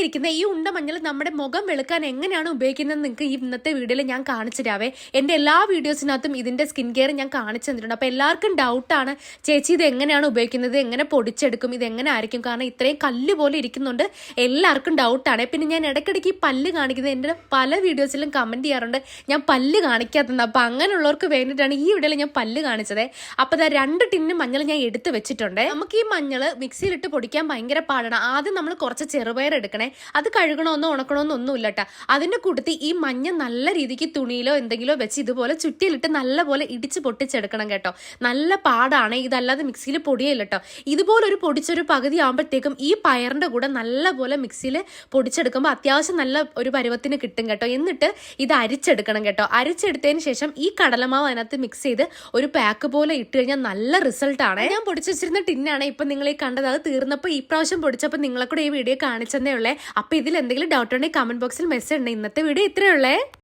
ഇരിക്കുന്ന ഈ ഉണ്ട മഞ്ഞൾ നമ്മുടെ മുഖം വെളുക്കാൻ എങ്ങനെയാണ് ഉപയോഗിക്കുന്നത് നിങ്ങൾക്ക് ഈ ഇന്നത്തെ വീഡിയോയിൽ ഞാൻ കാണിച്ചു തരാവേ. എന്റെ എല്ലാ വീഡിയോസിനകത്തും ഇതിന്റെ സ്കിൻ കെയർ ഞാൻ കാണിച്ചു തന്നിട്ടുണ്ട്. അപ്പോൾ എല്ലാവർക്കും ഡൗട്ടാണ് ചേച്ചി ഇത് എങ്ങനെയാണ് ഉപയോഗിക്കുന്നത് എങ്ങനെ പൊടിച്ചെടുക്കും ഇത് എങ്ങനെ ആയിരിക്കും കാരണം ഇത്രയും കല്ല് പോലെ ഇരിക്കുന്നുണ്ട്. എല്ലാവർക്കും ഡൗട്ടാണ്. പിന്നെ ഞാൻ ഇടയ്ക്കിടയ്ക്ക് ഈ പല്ല് കാണിക്കുന്നത് എന്റെ പല വീഡിയോസിലും കമന്റ് ചെയ്യാറുണ്ട്. ഞാൻ പല്ല് കാണിക്കാത്തത് അപ്പോൾ അങ്ങനെയുള്ളവർക്ക് വേണ്ടിയിട്ടാണ് ഈ വീഡിയോയിൽ ഞാൻ പല്ല് കാണിച്ചത്. അപ്പോൾ അതാ രണ്ട് ടിന്ന് മഞ്ഞൾ ഞാൻ എടുത്ത് വെച്ചിട്ടുണ്ട്. നമുക്ക് ഈ മഞ്ഞൾ മിക്സിയിലിട്ട് പൊടിക്കാൻ ഭയങ്കര പാടാണ്. ആദ്യം നമ്മൾ കുറച്ച് ചെറുപയർ എടുക്കണേ. അത് കഴുകണമെന്നോ ഉണക്കണമെന്നോ ഒന്നുമില്ല കേട്ടോ അതിന്റെ കൂട്ടത്തിൽ ഈ മഞ്ഞ നല്ല രീതിക്ക് തുണിയിലോ എന്തെങ്കിലോ വെച്ച് ഇതുപോലെ ചുറ്റിയിലിട്ട് നല്ല പോലെ ഇടിച്ച് പൊട്ടിച്ചെടുക്കണം കേട്ടോ. നല്ല പാടാണ്. ഇതല്ലാതെ മിക്സിയിൽ പൊടിയല്ല കേട്ടോ ഇതുപോലെ ഒരു പൊടിച്ചൊരു പകുതി ആകുമ്പോഴത്തേക്കും ഈ പയറിന്റെ കൂടെ നല്ല പോലെ മിക്സിയിൽ പൊടിച്ചെടുക്കുമ്പോൾ അത്യാവശ്യം നല്ല ഒരു പരുവത്തിന് കിട്ടും കേട്ടോ. എന്നിട്ട് ഇത് അരിച്ചെടുക്കണം കേട്ടോ. അരിച്ചെടുത്തതിന് ശേഷം ഈ കടലമാവ് അതിനകത്ത് മിക്സ് ചെയ്ത് ഒരു പാക്ക് പോലെ ഇട്ട് കഴിഞ്ഞാൽ നല്ല റിസൾട്ടാണ് ഞാൻ പൊടിച്ചു വെച്ചിരുന്ന ടിന്നാണ് ഇപ്പം നിങ്ങൾ ഈ കണ്ടത്. അത് തീർന്നപ്പോൾ ഈ പ്രാവശ്യം പൊടിച്ചപ്പോൾ നിങ്ങളെ കൂടെ ഈ വീഡിയോ കാണിച്ചതേ ഉള്ളേ. അപ്പോൾ ഇതിൽ എന്തെങ്കിലും ഡൗട്ട് ഉണ്ടെങ്കിൽ കമന്റ് ബോക്സിൽ മെസ്സേജ് ഉണ്ട് ഇന്നത്തെ വീഡിയോ ഇത്രയേ ഉള്ളേ.